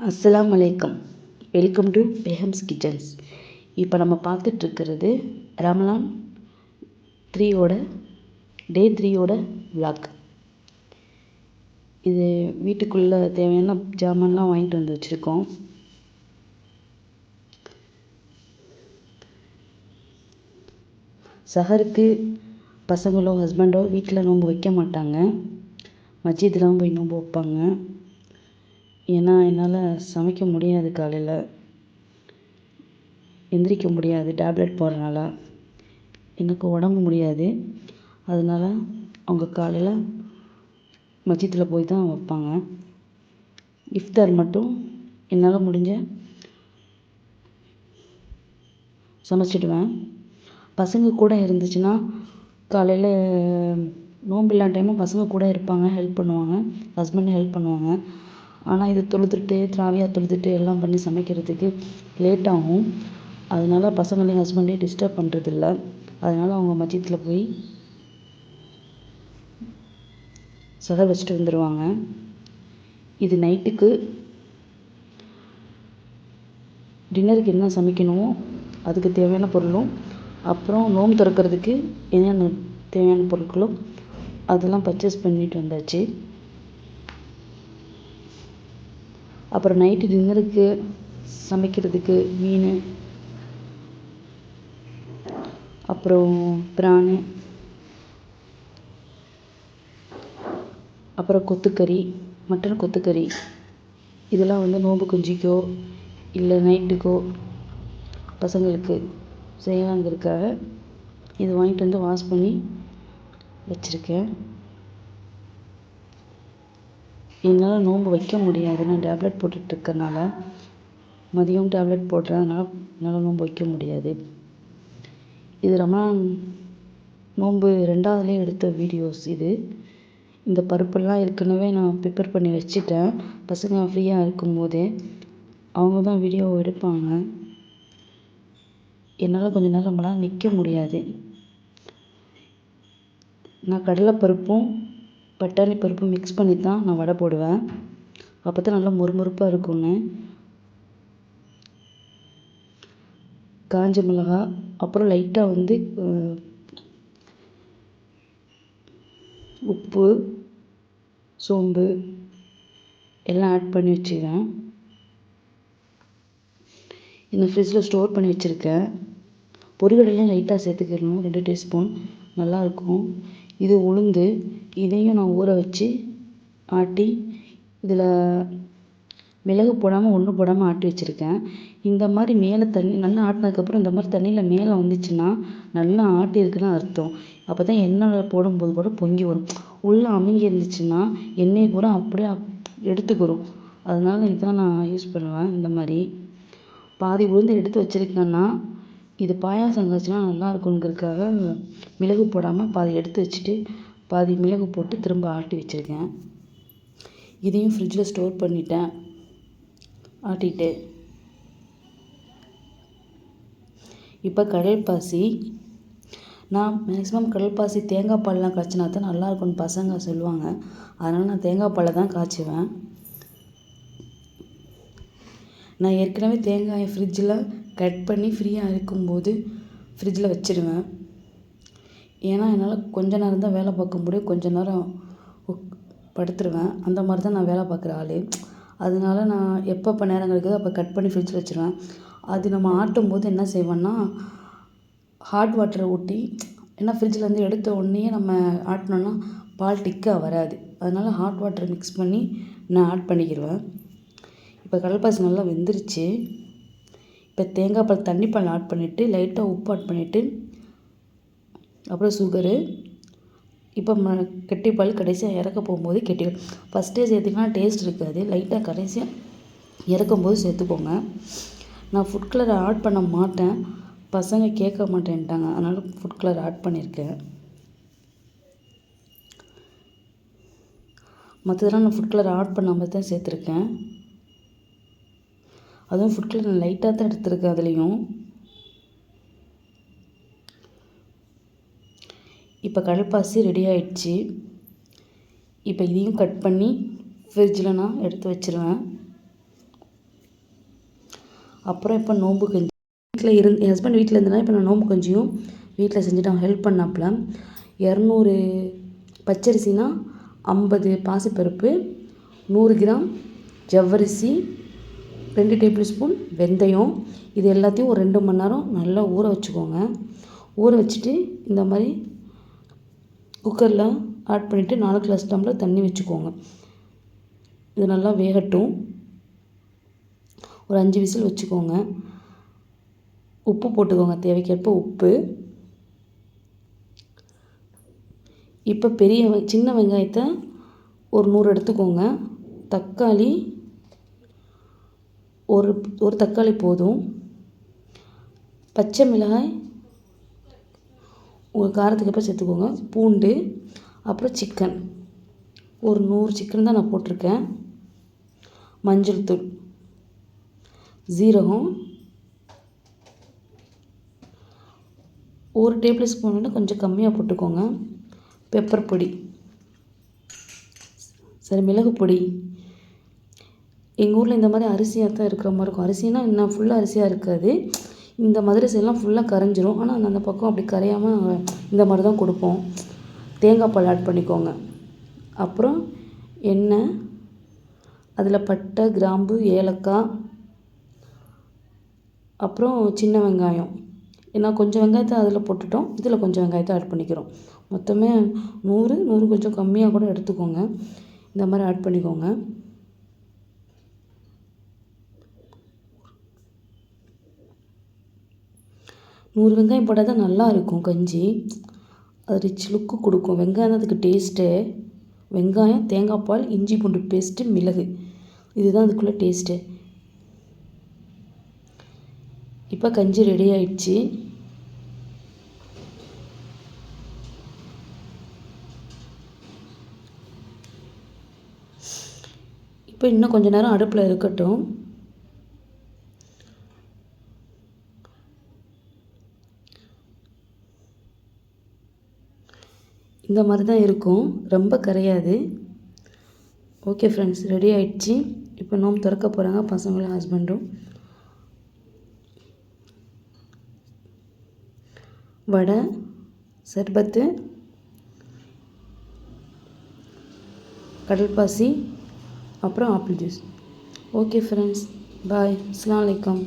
அஸ்ஸலாம் வலைக்கம் welcome to பெஹம்ஸ் kitchens இப்போ நம்ம பார்த்துட்ருக்கிறது ரமலான் த்ரீயோட டே த்ரீயோட விளாக் இது வீட்டுக்குள்ளே தேவையான ஜாமான்லாம் வாங்கிட்டு வந்து வச்சுருக்கோம். சஹருக்கு பசங்களோ ஹஸ்பண்டோ வீட்டில் நோன்பு வைக்க மாட்டாங்க. மஸ்ஜித்லாம் போய் நோன்பு வைப்பாங்க. ஏன்னா என்னால் சமைக்க முடியாது காலையில். எந்திரிக்க முடியாது டேப்லெட் போடுறனால எனக்கு உடம்பு முடியாது. அதனால அவங்க காலையில் மதியத்தில் போய் தான் வைப்பாங்க. இஃப்தார் மட்டும் என்னால் முடிஞ்ச சமைச்சிடுவேன். பசங்க கூட இருந்துச்சுன்னா காலையில் நோம்பு இல்லாத டைமும் பசங்க கூட இருப்பாங்க ஹெல்ப் பண்ணுவாங்க. ஹஸ்பண்ட் ஹெல்ப் பண்ணுவாங்க. ஆனால் இது தொழுதுட்டு திராவியா தொழுதுட்டு எல்லாம் பண்ணி சமைக்கிறதுக்கு லேட் ஆகும். அதனால பசங்களையும் ஹஸ்பண்டையும் டிஸ்டர்ப் பண்ணுறதில்ல அதனால அவங்க மதியத்தில் போய் சஹர் வச்சுட்டு வந்துடுவாங்க இது நைட்டுக்கு டின்னருக்கு என்ன சமைக்கணுமோ அதுக்கு தேவையான பொருளும் அப்புறம் நோன்பு திறக்கிறதுக்கு என்னென்ன தேவையான பொருட்களோ அதெல்லாம் பர்ச்சேஸ் பண்ணிட்டு வந்தாச்சு. அப்புறம் நைட்டு டின்னருக்கு சமைக்கிறதுக்கு மீன் அப்புறம் பிரானு அப்புறம் கொத்துக்கறி மட்டன் கொத்துக்கறி. இதெல்லாம் வந்து நோம்பு குஞ்சிக்கோ இல்லை நைட்டுக்கோ பசங்களுக்கு செய்யலாங்கிறதுக்காக இது வாங்கிட்டு வந்து வாஷ் பண்ணி வச்சுருக்கேன். என்னால் நோன்பு வைக்க முடியாது. நான் டேப்லெட் போட்டுட்ருக்கறனால மதியம் டேப்லெட் போடுறேன் அதனால் என்னால் நோன்பு வைக்க முடியாது. இது ரமலான் நோன்பு ரெண்டாவதுலேயே எடுத்த வீடியோஸ் இது. இந்த பருப்பெல்லாம் ஏற்கனவே நான் ப்ரிப்பேர் பண்ணி வச்சுட்டேன். பசங்க ஃப்ரீயாக இருக்கும்போதே அவங்க தான் வீடியோ எடுப்பாங்க. என்னால் கொஞ்ச நேரம் நிற்க முடியாது. நான் கடலைப்பருப்பும் பட்டாணி பருப்பு மிக்ஸ் பண்ணி தான் நான் வடை போடுவேன். அப்போ தான் நல்லா மொறுமொறுப்பாக இருக்கும்னு. காஞ்ச மிளகா அப்புறம் லைட்டாக வந்து உப்பு சோம்பு எல்லாம் ஆட் பண்ணி வச்சுக்கிறேன். இந்த ஃப்ரிட்ஜில் ஸ்டோர் பண்ணி வச்சுருக்கேன். பொரிகடலையும் லைட்டாக சேர்த்துக்கிடணும் ரெண்டு டீஸ்பூன் நல்லாயிருக்கும் இது உளுந்து இதையும் நான் ஊற வச்சு ஆட்டி இதில் மிளகு போடாமல் ஒன்றும் போடாமல் ஆட்டி வச்சுருக்கேன். இந்த மாதிரி மேலே தண்ணி நல்லா ஆட்டினதுக்கப்புறம் இந்த மாதிரி தண்ணியில் மேலே வந்துச்சுன்னா நல்லா ஆட்டியிருக்குன்னு அர்த்தம். அப்போ தான் எண்ணெயில் போடும்போது கூட பொங்கி வரும். உள்ளே அமுங்கி இருந்துச்சுன்னா எண்ணெய் பூரா அப்படியே எடுத்துக்கிறோம் அதனால் இதான் நான் யூஸ் பண்ணுவேன் இந்த மாதிரி. பாதி உளுந்து எடுத்து வச்சுருக்கேன்னா இது பாயாசம் காய்ச்சினா நல்லா இருக்குங்கிறதுக்காக மிளகு போடாமல் பாதி எடுத்து வச்சுட்டு பாதி மிளகு போட்டு திரும்ப ஆட்டி வச்சுருக்கேன். இதையும் ஃப்ரிட்ஜில் ஸ்டோர் பண்ணிட்டேன். ஆட்டிட்டு. இப்போ கடல் பாசி. நான் மேக்ஸிமம் கடல் பாசி தேங்காய் பால்லாம் காய்ச்சினா தான் நல்லா இருக்கும்னு பசங்க சொல்லுவாங்க. அதனால் நான் தேங்காய் பாலை தான் காய்ச்சுவேன். நான் ஏற்கனவே தேங்காயை ஃப்ரிட்ஜில் கட் பண்ணி ஃப்ரீயாக இருக்கும்போது ஃப்ரிட்ஜில் வச்சுருவேன். ஏன்னா என்னால் கொஞ்ச நேரம் தான் வேலை பார்க்க முடியும். கொஞ்ச நேரம் உக் படுத்துருவேன். அந்த மாதிரி தான் நான் வேலை பார்க்குற ஆள். அதனால நான் எப்பப்போ நேரம் கிடைக்குதோ அப்போ கட் பண்ணி ஃப்ரிட்ஜில் வச்சுருவேன். அது நம்ம ஆட்டும் போது என்ன செய்வேன்னா ஹாட் வாட்டரை ஊற்றி ஏன்னா ஃப்ரிட்ஜிலேருந்து எடுத்த உடனே நம்ம ஆட்டினோன்னா பால் டிக்காக வராது. அதனால் ஹாட் வாட்டர் மிக்ஸ் பண்ணி நான் ஆட் பண்ணிக்கிடுவேன் இப்போ கடல்பாசி நல்லா வெந்துருச்சு. இப்போ தேங்காய் பால் தண்ணி பால் ஆட் பண்ணிவிட்டு லைட்டாக உப்பு ஆட் பண்ணிவிட்டு அப்புறம் சுகரு இப்போ ம கெட்டி பால் கடைசியாக இறக்க போகும்போது கெட்டி ஃபஸ்ட்டே சேர்த்திங்கன்னா டேஸ்ட் இருக்காது. லைட்டாக கடைசியாக இறக்கும்போது சேர்த்துக்கோங்க. நான் ஃபுட் கலர் ஆட் பண்ண மாட்டேன். பசங்க கேட்க மாட்டேன்ட்டாங்க. அதனால் ஃபுட் கலர் ஆட் பண்ணியிருக்கேன் மற்றதெல்லாம் நான் ஃபுட் கலர் ஆட் பண்ணாமல் தான் சேர்த்துருக்கேன். அதுவும் ஃபுட் கலர் நான் லைட்டாக தான் எடுத்திருக்கேன் அதுலேயும். இப்போ கடல்பாசி ரெடி ஆயிடுச்சு. இப்போ இதையும் கட் பண்ணி ஃப்ரிட்ஜில் நான் எடுத்து வச்சுருவேன். அப்புறம் இப்போ நோம்பு கஞ்சி. வீட்டில் இருந்து என் ஹஸ்பண்ட் வீட்டில் இருந்தனா இப்போ நான் நோம்பு கஞ்சியும் வீட்டில் செஞ்சுட்டு அவன் ஹெல்ப் பண்ணாப்புல. இரநூறு பச்சரிசினா ஐம்பது பாசிப்பருப்பு நூறு கிராம் ஜவ்வரிசி ரெண்டு டேபிள் ஸ்பூன் வெந்தயம். இது எல்லாத்தையும் ஒரு ரெண்டு மணி நேரம் நல்லா ஊற வச்சுக்கோங்க. ஊற வச்சுட்டு இந்த மாதிரி குக்கரில் ஆட் பண்ணிவிட்டு நாலு கிளாஸ் டம்ளர் தண்ணி வச்சுக்கோங்க. இது நல்லா வேகட்டும். ஒரு அஞ்சு விசில் வச்சுக்கோங்க. உப்பு போட்டுக்கோங்க. தேவைக்கேற்ப உப்பு. இப்போ பெரிய சின்ன வெங்காயத்தை ஒரு நூறு எடுத்துக்கோங்க. தக்காளி ஒரு ஒரு தக்காளி போதும். பச்சை மிளகாய் உங்கள் காரத்துக்கு எப்போ சேர்த்துக்கோங்க. பூண்டு அப்புறம் சிக்கன் ஒரு நூறு சிக்கன் தான் நான் போட்டிருக்கேன். மஞ்சள் தூள் ஜீரகம் ஒரு டேபிள் ஸ்பூன் கொஞ்சம் கம்மியாக போட்டுக்கோங்க. பெப்பர் பொடி. சரி மிளகு பொடி. எங்கள் ஊரில் இந்த மாதிரி அரிசியாக தான் இருக்கிற மாதிரி இருக்கும். அரிசினா என்ன? ஃபுல்லாக அரிசியாக இருக்காது. இந்த மதுரை சைட்லாம் ஃபுல்லாக கரைஞ்சிரும். ஆனால் அந்த அந்த பக்கம் அப்படி கரையாமல் இந்த மாதிரி தான் கொடுப்போம். தேங்காய் பால் ஆட் பண்ணிக்கோங்க. அப்புறம் எண்ணெய் அதில் பட்டை கிராம்பு ஏலக்காய் அப்புறம் சின்ன வெங்காயம். ஏன்னா கொஞ்சம் வெங்காயத்தை அதில் போட்டுட்டோம். இதில் கொஞ்சம் வெங்காயத்தை ஆட் பண்ணிக்கிறோம். மொத்தமே நூறு நூறு கொஞ்சம் கம்மியாக கூட எடுத்துக்கோங்க. இந்த மாதிரி ஆட் பண்ணிக்கோங்க. நூறு வெங்காயம் போட்டால் தான் நல்லா இருக்கும் கஞ்சி. அது ரிச் லுக்கு கொடுக்கும். வெங்காயம் தான் அதுக்கு டேஸ்ட்டே வெங்காயம் தேங்காய் பால் இஞ்சி பூண்டு பேஸ்ட்டு மிளகு. இதுதான் அதுக்குள்ளே டேஸ்ட்டு இப்போ கஞ்சி ரெடி ஆயிடுச்சு. இப்போ இன்னும் கொஞ்ச நேரம் அடுப்பில் இருக்கட்டும். இந்த மாதிரி தான் இருக்கும். ரொம்ப கரையாது. ஓகே ஃப்ரெண்ட்ஸ் ரெடி ஆயிடுச்சு. இப்போ நோம்பு திறக்க போகிறாங்க பசங்களும் ஹஸ்பண்டும் வடை சர்பத்து கடல்பாசி அப்புறம் apple juice okay friends bye அஸ்லாம் வலைக்கம்